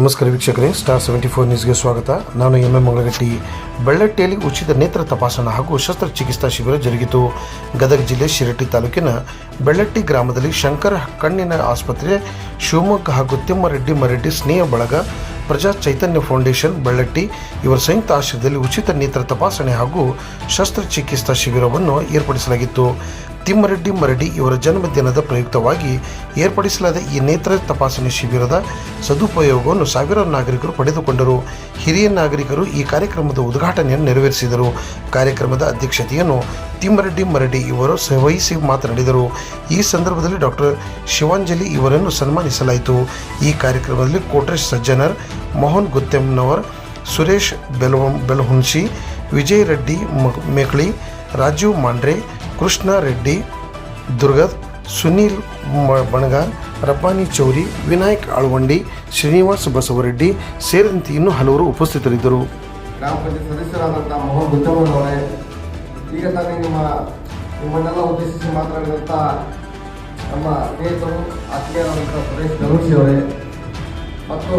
ನಮಸ್ಕಾರ ವೀಕ್ಷಕರೇ star seventy four ನ್ಯೂಸ್ಗೆ ಸ್ವಾಗತ. ನಾನು ಎಂ. ಎಂ. ಮಂಗಳಗಟ್ಟಿ. ಬೆಳ್ಳಟ್ಟಿಯಲ್ಲಿ ಉಚಿತ ನೇತ್ರ ತಪಾಸಣಾ ಹಾಗೂ ಶಸ್ತ್ರಚಿಕಿತ್ಸಾ ಶಿಬಿರ ಜರುಗಿತು. ಗದಗ ಜಿಲ್ಲೆ ಶಿರಟ್ಟಿ ತಾಲೂಕಿನ ಬೆಳ್ಳಟ್ಟಿ ಗ್ರಾಮದಲ್ಲಿ ಶಂಕರ ಕಣ್ಣಿನ ಆಸ್ಪತ್ರೆ, ಶಿವಮೊಗ್ಗ ಹಾಗೂ ತಿಮ್ಮರೆಡ್ಡಿ ಮರೆಡ್ಡಿ ಸ್ನೇಹ ಬಳಗ, ಪ್ರಜಾ ಚೈತನ್ಯ ಫೌಂಡೇಶನ್, ಬೆಳ್ಳಟ್ಟಿ ಇವರ ಸಂಯುಕ್ತ ಆಶ್ರಯದಲ್ಲಿ ಉಚಿತ ನೇತ್ರ ತಪಾಸಣೆ ಹಾಗೂ ಶಸ್ತ್ರಚಿಕಿತ್ಸಾ ಶಿಬಿರವನ್ನು ಏರ್ಪಡಿಸಲಾಗಿತ್ತು. ತಿಮ್ಮರೆಡ್ಡಿ ಮರಡಿ ಇವರ ಜನ್ಮದಿನದ ಪ್ರಯುಕ್ತವಾಗಿ ಏರ್ಪಡಿಸಲಾದ ಈ ನೇತ್ರ ತಪಾಸಣೆ ಶಿಬಿರದ ಸದುಪಯೋಗವನ್ನು ಸಾವಿರಾರು ನಾಗರಿಕರು ಪಡೆದುಕೊಂಡರು. ಹಿರಿಯ ನಾಗರಿಕರು ಈ ಕಾರ್ಯಕ್ರಮದ ಉದ್ಘಾಟನೆಯನ್ನು ನೆರವೇರಿಸಿದರು. ಕಾರ್ಯಕ್ರಮದ ಅಧ್ಯಕ್ಷತೆಯನ್ನು ತಿಮ್ಮರೆಡ್ಡಿ ಮರಡಿ ಇವರು ವಹಿಸಿ ಮಾತನಾಡಿದರು. ಈ ಸಂದರ್ಭದಲ್ಲಿ ಡಾಕ್ಟರ್ ಶಿವಾಂಜಲಿ ಇವರನ್ನು ಸನ್ಮಾನಿಸಲಾಯಿತು. ಈ ಕಾರ್ಯಕ್ರಮದಲ್ಲಿ ಕೋಟ್ರೇಶ್ ಸಜ್ಜನರ್ ಮೋಹನ್ ಗುತ್ತೆಮ್ನವರ್, ಸುರೇಶ್ ಬೆಲ್ವಂ ಬೆಲಹುನ್ಶಿ ವಿಜಯ್ ರೆಡ್ಡಿ ಮೇಕ್ಳಿ ರಾಜೀವ್ ಮಾಂಡ್ರೆ ಕೃಷ್ಣ ರೆಡ್ಡಿ ದುರ್ಗದ್ ಸುನೀಲ್ ಬಣಗಾರ್ ರಬ್ಬಾನಿ ಚೌರಿ, ವಿನಾಯಕ್ ಆಳ್ವಂಡಿ, ಶ್ರೀನಿವಾಸ ಬಸವರೆಡ್ಡಿ ಸೇರಿದಂತೆ ಇನ್ನೂ ಹಲವರು ಉಪಸ್ಥಿತರಿದ್ದರು. ಗ್ರಾಮ ಪಂಚಾಯತ್ ಸದಸ್ಯರಾದಂಥ ಮೋಹನ್ ಗುತ್ತಮ್ಮನವರೇ ಈಗ ತಾನೇ ನಿಮ್ಮ, ನಿಮ್ಮನ್ನೆಲ್ಲ ಉದ್ದೇಶಿಸಿ ಮಾತನಾಡಿದಂಥ ನಮ್ಮ ಸ್ನೇಹಿತರು ಆತ್ಮೀಯರಾದಂಥ ಸುರೇಶ್ ಗಲೋಶಿ ಅವರೇ, ಮತ್ತು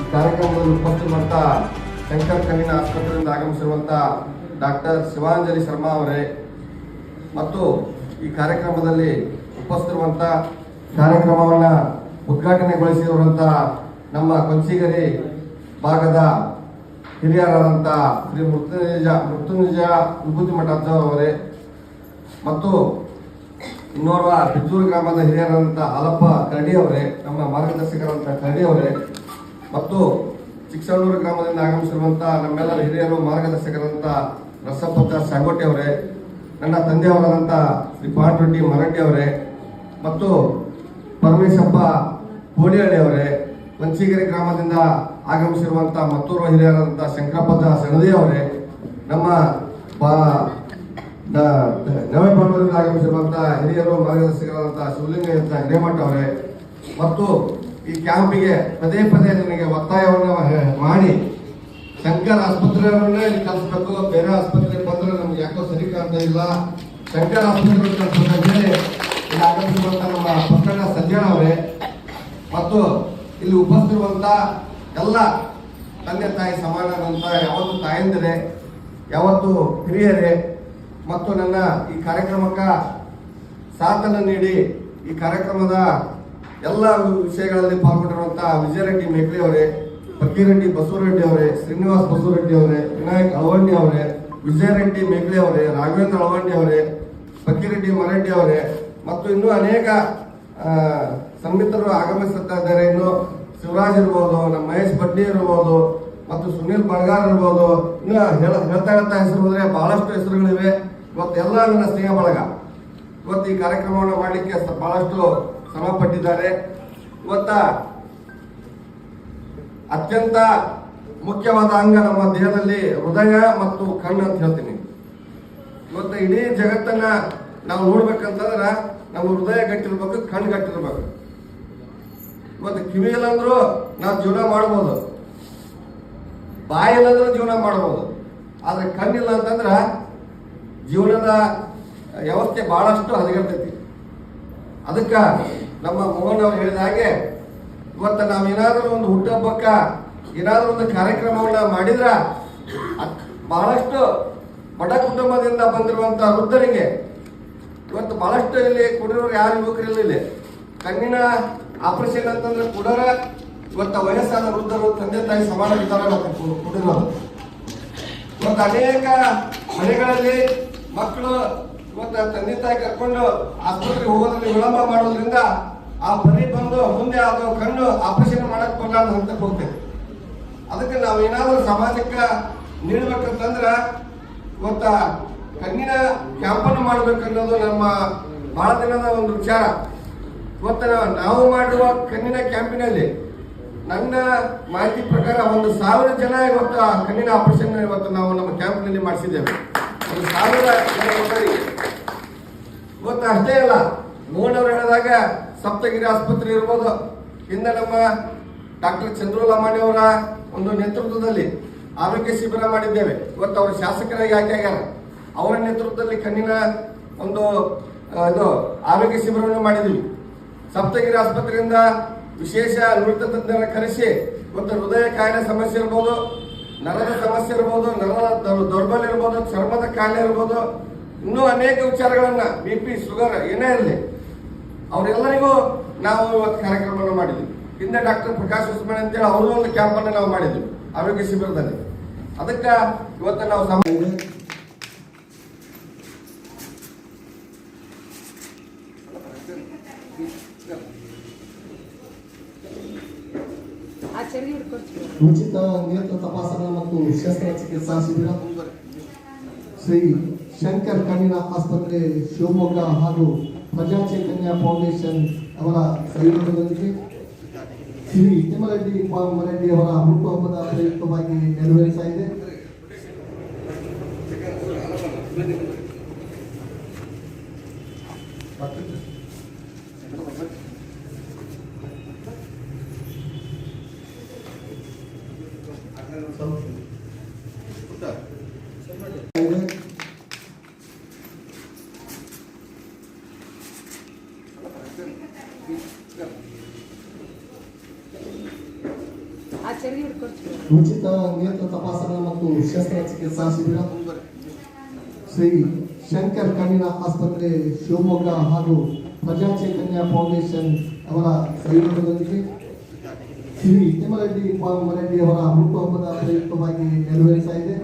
ಈ ಕಾರ್ಯಕ್ರಮದಲ್ಲಿ ಉಪಸ್ಥಿತಿರುವಂಥ ಶಂಕರ್ ಕಣ್ಣಿನ ಆಸ್ಪತ್ರೆಯಿಂದ ಆಗಮಿಸಿರುವಂಥ ಡಾಕ್ಟರ್ ಶಿವಾಂಜಲಿ ಶರ್ಮಾ ಅವರೇ ಮತ್ತು ಈ ಕಾರ್ಯಕ್ರಮದಲ್ಲಿ ಉಪಸ್ಥಿತಿರುವಂಥ ಕಾರ್ಯಕ್ರಮವನ್ನು ಉದ್ಘಾಟನೆಗೊಳಿಸಿರುವಂಥ ನಮ್ಮ ಕೊಂಚಿಗರಿ ಭಾಗದ ಹಿರಿಯರಾದಂಥ ಶ್ರೀ ಮೃತ್ಯುಂಜ ಮೃತ್ಯುಂಜಯ ವಿಭೂತಿ ಮಠದವರೇ ಮತ್ತು ಇನ್ನೋರ್ವ ಬಿಜ್ಜೂರು ಗ್ರಾಮದ ಹಿರಿಯರಾದಂಥ ಹಾಲಪ್ಪ ಕರಡಿ ಅವರೇ, ನಮ್ಮ ಮಾರ್ಗದರ್ಶಕರಂತ ಕರಡಿ ಅವರೇ ಮತ್ತು ಚಿಕ್ಕಸಣ್ಣೂರು ಗ್ರಾಮದಿಂದ ಆಗಮಿಸಿರುವಂಥ ನಮ್ಮೆಲ್ಲರ ಹಿರಿಯರು ಮಾರ್ಗದರ್ಶಕರಂತ ರಸಪತ್ರ ಸಾಗೋಟೆ ಅವರೇ ನನ್ನ ತಂದೆಯವರಾದಂಥ ಶ್ರೀ ಪಾಟ್ರೆಡ್ಡಿ ಮರಡ್ಡಿ ಅವರೇ, ಮತ್ತು ಪರಮೇಶಪ್ಪ ಕೋಳಿಹಳ್ಳಿಯವರೇ ಮಂಚಿಗೆರೆ ಗ್ರಾಮದಿಂದ ಆಗಮಿಸಿರುವಂಥ ಮತ್ತೂರು ಹಿರಿಯರಾದಂಥ ಶಂಕರಪ್ಪದ ಸಣದಿ ಅವರೇ, ನಮ್ಮ ಬಾ- ದ- ನವಪರ್ವದಿಂದ ಆಗಮಿಸಿರುವಂಥ ಹಿರಿಯರು ಮಾರ್ಗದರ್ಶಿಗಳಾದಂಥ ಶಿವಲಿಂಗ ಹಿರೇಮಠ ಅವರೇ, ಮತ್ತು ಈ ಕ್ಯಾಂಪಿಗೆ ಪದೇ ಪದೇ ನನಗೆ ಒತ್ತಾಯವನ್ನು ಮಾಡಿ, ಶಂಕರ್ ಆಸ್ಪತ್ರೆಯವರನ್ನೇ ಇಲ್ಲಿ ಕಲಿಸ್ಬೇಕು ಬೇರೆ ಆಸ್ಪತ್ರೆಗೆ ಬಂದ್ರೆ ನಮ್ಗೆ ಯಾಕೋ ಸರಿ ಕಾಣ್ತಾ ಇಲ್ಲ. ಶಂಕರ್ ಅಂತ ಹೇಳಿ ನಮ್ಮ ಪಕ್ಕಣ ಸಜ್ಜನ ಅವರೇ. ಮತ್ತು ಇಲ್ಲಿ ಉಪಸ್ಥಿರುವಂತ ಎಲ್ಲ ತಂದೆ ತಾಯಿ ಸಮಾನರಂತ ಯಾವತ್ತು ತಾಯಂದಿರೇ, ಯಾವತ್ತು ಹಿರಿಯರೇ, ಮತ್ತು ನನ್ನ ಈ ಕಾರ್ಯಕ್ರಮಕ್ಕೆ ಸಾಧನ ನೀಡಿ ಈ ಕಾರ್ಯಕ್ರಮದ ಎಲ್ಲ ವಿಷಯಗಳಲ್ಲಿ ಪಾಲ್ಗೊಂಡಿರುವಂತ ವಿಜಯರೆಡ್ಡಿ ಮೇಕ್ಲಿ ಅವರೇ ಬಸವರೆಡ್ಡಿ ಅವರೇ, ಶ್ರೀನಿವಾಸ್ ಬಸವರೆಡ್ಡಿ ಅವರೇ, ವಿನಾಯಕ್ ಅಳವಂಡಿ ಅವರೇ ವಿಜಯರೆಡ್ಡಿ ಮೇಗ್ಲೆ ಅವರೇ ರಾಘವೇಂದ್ರ ಅಳವಂಡಿ ಅವರೇ ಫಕೀರೆಡ್ಡಿ ಮರಡ್ಡಿ ಅವರೇ ಮತ್ತು ಇನ್ನೂ ಅನೇಕ ಆ, ಆಗಮಿಸುತ್ತಾ ಇದ್ದಾರೆ. ಇನ್ನು ಶಿವರಾಜ್ ಇರ್ಬೋದು ನಮ್ಮ ಮಹೇಶ್ ಬಡ್ಡಿ ಇರ್ಬೋದು ಮತ್ತು ಸುನೀಲ್ ಬಣಗಾರ್ ಇರ್ಬೋದು. ಇನ್ನು ಹೇಳ ಹೇಳ್ತಾ ಹೇಳ್ತಾ ಹೆಸರು ಹೋದ್ರೆ ಬಹಳಷ್ಟು ಹೆಸರುಗಳಿವೆ. ಇವತ್ತೆಲ್ಲ ನನ್ನ ಸ್ನೇಹ ಬಳಗ. ಇವತ್ತು ಈ ಕಾರ್ಯಕ್ರಮವನ್ನು ಮಾಡಲಿಕ್ಕೆ ಬಹಳಷ್ಟು ಶ್ರಮ ಪಟ್ಟಿದ್ದಾರೆ ಇವತ್ತ ಅತ್ಯಂತ ಮುಖ್ಯವಾದ ಅಂಗ ನಮ್ಮ ದೇಹದಲ್ಲಿ ಹೃದಯ ಮತ್ತು ಕಣ್ಣು ಅಂತ ಹೇಳ್ತೀನಿ. ಇವತ್ತು ಇಡೀ ಜಗತ್ತನ್ನ ನಾವು ನೋಡ್ಬೇಕಂತಂದ್ರ ನಮ್ಮ ಹೃದಯ ಗಟ್ಟಿರ್ಬೇಕು, ಕಣ್ಣು ಗಟ್ಟಿರ್ಬೇಕು. ಇವತ್ತು ಕಿವಿ ಇಲ್ಲಂದ್ರೂ ನಾವು ಜೀವನ ಮಾಡ್ಬೋದು. ಬಾಯಿ ಜೀವನ ಮಾಡ್ಬೋದು. ಆದ್ರೆ ಕಣ್ಣಿಲ್ಲ ಅಂತಂದ್ರ ಜೀವನದ ವ್ಯವಸ್ಥೆ ಬಹಳಷ್ಟು ಹದಗೆಡ್ತೈತಿ. ಅದಕ್ಕ ನಮ್ಮ ಮೋಹನ್ ಅವ್ರು ಹೇಳಿದ ಹಾಗೆ, ಇವತ್ತು ನಾವು ಏನಾದರೂ ಒಂದು ಹುಟ್ಟಹಬ್ಬಕ್ಕ ಏನಾದರೂ ಒಂದು ಕಾರ್ಯಕ್ರಮವನ್ನ ಮಾಡಿದ್ರ ಬಹಳಷ್ಟು ಬಡ ಕುಟುಂಬದಿಂದ ಬಂದಿರುವಂತ ವೃದ್ಧರಿಗೆ ಇವತ್ತು ಬಹಳಷ್ಟು ಇಲ್ಲಿ ಕುಡಿಯೋರು ಯಾರು ಯುವಕರಿಲ್ಲ ಇಲ್ಲಿ ಕಣ್ಣಿನ ಆಪರೇಷನ್ ಅಂತಂದ್ರೆ ಕುಡರ ಇವತ್ತು ವಯಸ್ಸಾದ ವೃದ್ಧರು ತಂದೆ ತಾಯಿ ಸಮಾನ ವಿಚಾರ ಕುಡಿರೋರು ಇವತ್ತು ಅನೇಕ ಮನೆಗಳಲ್ಲಿ ಮಕ್ಕಳು ಇವತ್ತು ತಂದೆ ತಾಯಿ ಕರ್ಕೊಂಡು ಆಸ್ಪತ್ರೆಗೆ ಹೋಗೋದ್ರಲ್ಲಿ ವಿಳಂಬ ಮಾಡೋದ್ರಿಂದ ಆ ಬಲಿ ಬಂದು ಮುಂದೆ ಅದು ಕಣ್ಣು ಆಪರೇಷನ್ ಮಾಡಕ್ ಬರಲಾರ್ದ ಹಂತಕ್ಕೆ ಅದಕ್ಕೆ ನಾವು ಏನಾದರೂ ಸಮಾಜಕ್ಕೆ ನೀಡ್ಬೇಕಂತಂದ್ರ ಇವತ್ತ ಕಣ್ಣಿನ ಕ್ಯಾಂಪನ್ನು ಮಾಡ್ಬೇಕನ್ನೋದು ನಮ್ಮ ಬಹಳ ದಿನದ ಒಂದು ವಿಚಾರ. ಇವತ್ತ ನಾವು ಮಾಡುವ ಕಣ್ಣಿನ ಕ್ಯಾಂಪಿನಲ್ಲಿ ನನ್ನ ಮಾಹಿತಿ ಪ್ರಕಾರ ಒಂದು ಸಾವಿರ ಜನ ಇವತ್ತು ಕಣ್ಣಿನ ಆಪರೇಷನ್ ಇವತ್ತು ನಾವು ನಮ್ಮ ಕ್ಯಾಂಪ್ನಲ್ಲಿ ಮಾಡಿಸಿದ್ದೇವೆ. ಒಂದು ಸಾವಿರ. ಇವತ್ತು ಅಷ್ಟೇ ಅಲ್ಲ ಮೋಹನ್ ಹೇಳಿದಾಗ ಸಪ್ತಗಿರಿ ಆಸ್ಪತ್ರೆ ಇರ್ಬೋದು. ಹಿಂದೆ ನಮ್ಮ ಡಾಕ್ಟರ್ ಚಂದ್ರು ಲಮಾಣಿ ಅವರ ಒಂದು ನೇತೃತ್ವದಲ್ಲಿ ಆರೋಗ್ಯ ಶಿಬಿರ ಮಾಡಿದ್ದೇವೆ. ಇವತ್ತು ಅವರು ಶಾಸಕರಾಗಿ ಆಯ್ಕೆ ಆಗ್ಯಾರ. ಅವರ ನೇತೃತ್ವದಲ್ಲಿ ಕಣ್ಣಿನ ಒಂದು ಇದು ಆರೋಗ್ಯ ಶಿಬಿರವನ್ನು ಮಾಡಿದ್ವಿ. ಸಪ್ತಗಿರಿ ಆಸ್ಪತ್ರೆಯಿಂದ ವಿಶೇಷ ನುರಿತ ತಜ್ಞರ ಕರೆಸಿ ಇವತ್ತು ಹೃದಯ ಕಾಯಿಲೆ ಸಮಸ್ಯೆ ಇರ್ಬೋದು, ನರದ ಸಮಸ್ಯೆ ಇರ್ಬೋದು, ನರದ ದೌರ್ಬಲ್ಯ ಇರ್ಬೋದು, ಚರ್ಮದ ಕಾಯಿಲೆ ಇರ್ಬೋದು, ಇನ್ನೂ ಅನೇಕ ವಿಚಾರಗಳನ್ನ ಬಿ ಪಿ ಶುಗರ್ ಏನೇ ಇರಲಿ, ಅವರೆಲ್ಲರಿಗೂ ನಾವು ಇವತ್ತು ಕಾರ್ಯಕ್ರಮವನ್ನು ಮಾಡಿದ್ವಿ. ಹಿಂದೆ ಡಾಕ್ಟರ್ ಪ್ರಕಾಶ್ ಉಸ್ಮಾನ್ ಅಂತೇಳಿ ಅವರು ಒಂದು ಕ್ಯಾಂಪ್ ಅನ್ನು ನಾವು ಮಾಡಿದ್ವಿ, ಆರೋಗ್ಯ ಶಿಬಿರದಲ್ಲಿ. ಅದಕ್ಕೆ ಇವತ್ತ ನಾವು ಸಮ ಆ ಚರಿ ಹಿಡ್ಕೊಳ್ತೀವಿ ಉಚಿತ ನೇತ್ರ ತಪಾಸಣಾ ಮತ್ತು ಶಸ್ತ್ರಚಿಕಿತ್ಸಾ ಶಿಬಿರ. ಶ್ರೀ ಶಂಕರ್ ಕಣ್ಣಿನ ಆಸ್ಪತ್ರೆ ಶಿವಮೊಗ್ಗ ಹಾಗೂ ಪ್ರಜಾ ಚೈತನ್ಯ ಫೌಂಡೇಶನ್ ಅವರ ಸಹಯೋಗದೊಂದಿಗೆ ಶ್ರೀ ತಿಮ್ಮರೆಡ್ಡಿ ರೆಡ್ಡಿ ಅವರ ಹುಟ್ಟುಹಬ್ಬದ ಪ್ರಯುಕ್ತವಾಗಿ ನೆರವೇರಿಸ್ತಾ ಇದೆ ಆ ಚರಿ ಉಚಿತ ನೇತ್ರ ತಪಾಸಣಾ ಮತ್ತು ಶಸ್ತ್ರಚಿಕಿತ್ಸಾ ಶಿಬಿರ ಶ್ರೀ ಶಂಕರ್ ಕಣ್ಣಿನ ಆಸ್ಪತ್ರೆ ಶಿವಮೊಗ್ಗ ಹಾಗೂ ಪ್ರಜಾ ಚೈತನ್ಯ ಫೌಂಡೇಶನ್ ಅವರ ಸಹಯೋಗದೊಂದಿಗೆ ಶ್ರೀ ತಿಮ್ಮರೆಡ್ಡಿ ಮರೆಡ್ಡಿ ಅವರ ಹುಟ್ಟುಹಬ್ಬದ ಪ್ರಯುಕ್ತವಾಗಿ ನೆರವೇರಿಸ್ತಾ ಇದೆ